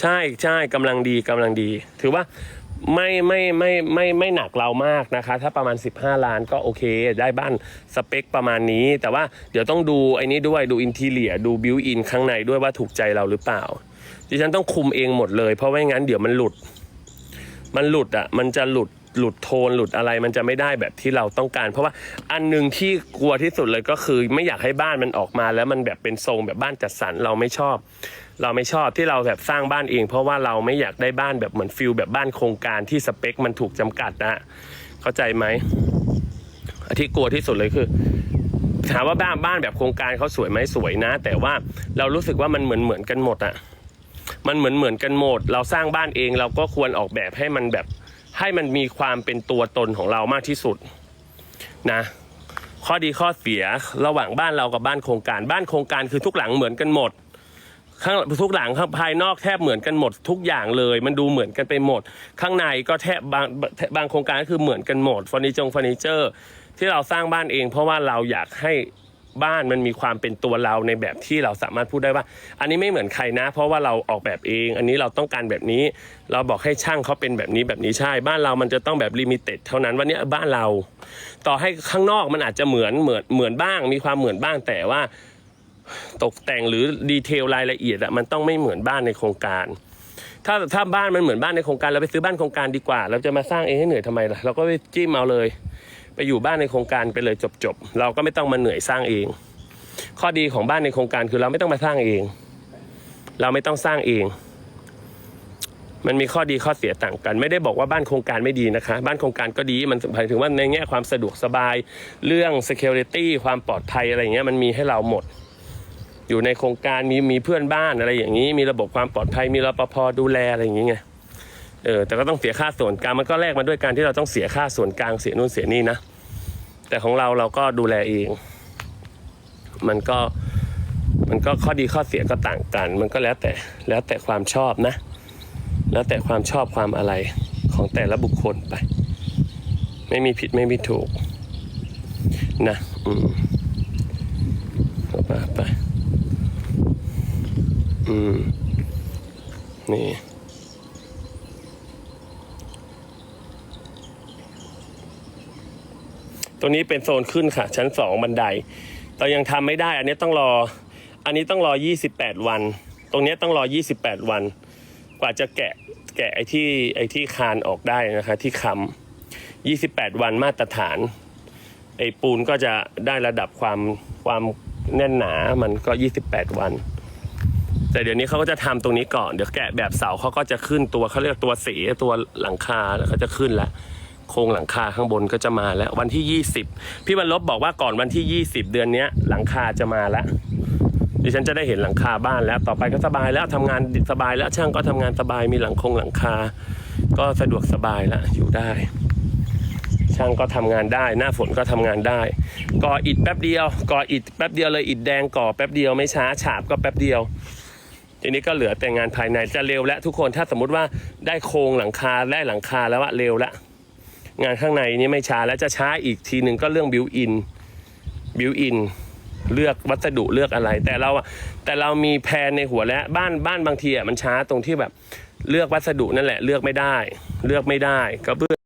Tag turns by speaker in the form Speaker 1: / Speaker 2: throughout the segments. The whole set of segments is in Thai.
Speaker 1: ใช่ใช่กำลังดีกำลังดี ถือว่าไม่ไม่ไม่ไม่ไม่หนักเรามากนะคะ ถ้าประมาณ 15 ล้านก็โอเค ได้บ้านสเปคประมาณนี้ แต่ว่าเดี๋ยวต้องดูไอ้นี้ด้วยดูอินทีเลียดูบิวอินข้างในด้วยว่าถูกใจเราหรือเปล่า ดิฉันต้องคุมเองหมดเลย เพราะไม่งั้นเดี๋ยวมันหลุด มันหลุดอะมันจะหลุด หลุดโทนหลุดอะไรมันจะไม่ได้แบบที่เราต้องการ เพราะว่าอันหนึ่งที่กลัวที่สุดเลยก็คือ ไม่อยากให้บ้านมันออกมา แล้วมันแบบเป็นทรงแบบบ้านจัดสรรเราไม่ชอบ เราไม่ชอบที่เราแบบสร้างบ้านเอง เพราะว่าเราไม่อยากได้บ้านแบบเหมือนฟิลแบบบ้านโครงการที่สเปคมันถูกจำกัดนะเข้าใจไหมอันที่กลัวที่สุดเลยคือถามว่าบ้านบ้านแบบโครงการเขาสวยไหมสวยนะ แต่ว่าเรารู้สึกว่ามันเหมือนเหมือนกันหมดอะมันเหมือนเหมือนกันหมด เราสร้างบ้านเองเราก็ควรออกแบบให้มันแบบ ให้มันมีความเป็นตัวตนของเรามากที่สุดนะข้อดีข้อเสียระหว่างบ้านเรากับบ้านโครงการบ้านโครงการคือทุกหลังเหมือนกันหมดข้างทุกหลังข้างภายนอกแทบเหมือนกันหมด ทุกอย่างเลย มันดูเหมือนกันไปหมด ข้างในก็แทบบางบางโครงการก็คือเหมือนกันหมดเฟอร์นิเจอร์เฟอร์นิเจอร์ ที่เราสร้างบ้านเอง เพราะว่าเราอยากให้ บ้านมันมีความเป็นตัวเราในแบบที่เราสามารถพูดได้ว่า อันนี้ไม่เหมือนใครนะ เพราะว่าเราออกแบบเอง อันนี้เราต้องการแบบนี้ เราบอกให้ช่างเขาเป็นแบบนี้แบบนี้ใช่ บ้านเรามันจะต้องแบบลิมิเต็ดเท่านั้นวันนี้บ้านเรา ต่อให้ข้างนอกมันอาจจะเหมือนเหมือนเหมือนบ้าง มีความเหมือนบ้างแต่ว่าตกแต่งหรือดีเทลรายละเอียดอะมันต้องไม่เหมือนบ้านในโครงการ ถ้าถ้าบ้านมันเหมือนบ้านในโครงการเราไปซื้อบ้านโครงการดีกว่า เราจะมาสร้างเองให้เหนื่อยทำไมล่ะเราก็ไปจิ้มเอาเลย ไปอยู่บ้านในโครงการไปเลยจบๆ เราก็ไม่ต้องมาเหนื่อยสร้างเอง ข้อดีของบ้านในโครงการคือเราไม่ต้องมาสร้างเอง เราไม่ต้องสร้างเอง มันมีข้อดีข้อเสียต่างกัน ไม่ได้บอกว่าบ้านโครงการไม่ดีนะคะ บ้านโครงการก็ดีมันหมายถึงว่าในแง่ความสะดวกสบายเรื่อง security ความปลอดภัยอะไรอย่างเงี้ยมันมีให้เราหมดอยู่ในโครงการมีมีเพื่อนบ้านอะไรอย่างนี้ มีระบบความปลอดภัยมีรปภดูแลอะไรอย่างนี้ไง เออแต่ก็ต้องเสียค่าส่วนกลางมันก็แลกมาด้วยการที่เราต้องเสียค่าส่วนกลางเสียนู่นเสียนี่นะ แต่ของเราเราก็ดูแลเอง มันก็มันก็ข้อดีข้อเสียก็ต่างกัน มันก็แล้วแต่แล้วแต่ความชอบนะ แล้วแต่ความชอบความอะไรของแต่ละบุคคลไป ไม่มีผิดไม่มีถูก นะ อืมก็ว่าไป อืม นี่ ตัวนี้เป็นโซนขึ้นค่ะ ชั้นสองบันไดเรายังทำไม่ได้ อันนี้ต้องรอ อันนี้ต้องรอ 28 วัน ตรงนี้ต้องรอ 28 วัน กว่าจะแกะแกะไอ้ที่ไอ้ที่คานออกได้นะคะ ที่คำ28 วันมาตรฐาน ไอ้ปูนก็จะได้ระดับความความแน่นหนามันก็ 28 วัน แต่เดี๋ยวนี้เขาก็จะทำตรงนี้ก่อน เดี๋ยวแกะแบบเสาเขาก็จะขึ้นตัวเขาเรียกตัวสีตัวหลังคาแล้วเขาจะขึ้นแล้ว โครงหลังคาข้างบนก็จะมาแล้ววันที่ 20 พี่บรรลบบอกว่าก่อนวันที่ 20 เดือนนี้หลังคาจะมาแล้วดิฉันจะได้เห็นหลังคาบ้านแล้วต่อไปก็สบายแล้วทำงานสบายแล้วช่างก็ทำงานสบายมีหลังคงหลังคา ก็สะดวกสบายแล้วอยู่ได้ ช่างก็ทำงานได้ หน้าฝนก็ทำงานได้ ก่ออิฐแป๊บเดียว ก่ออิฐแป๊บเดียวเลยอิฐแดงก่อแป๊บเดียวไม่ช้าฉาบก็แป๊บเดียวทีนี้ก็เหลือแต่งานภายในจะเร็วแล้วทุกคนถ้าสมมุติว่าได้โครงหลังคาได้หลังคาแล้วว่าเร็วแล้ว งานข้างในนี่ไม่ช้าแล้วจะช้าอีกทีหนึ่งก็เรื่องบิวอินบิวอินเลือกวัสดุเลือกอะไร แต่เราอะแต่เรามีแพนในหัวแล้วบ้านบ้านบางทีอะมันช้าตรงที่แบบ เลือกวัสดุนั่นแหละ เลือกไม่ได้ เลือกไม่ได้ก็เบื้อง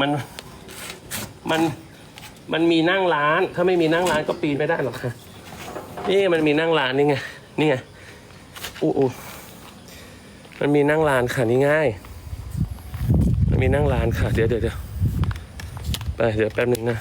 Speaker 1: มันมันมันมีนั่งร้าน ถ้าไม่มีนั่งร้านก็ปีนไม่ได้หรอกค่ะ นี่มันมีนั่งร้านนี่ไงนี่ไงอู้อู้มันมีนั่งร้านค่ะนี่ง่าย มันมีนั่งร้านค่ะ เดี๋ยวเดี๋ยวเดี๋ยวไปเดี๋ยวแป๊บหนึ่งนะ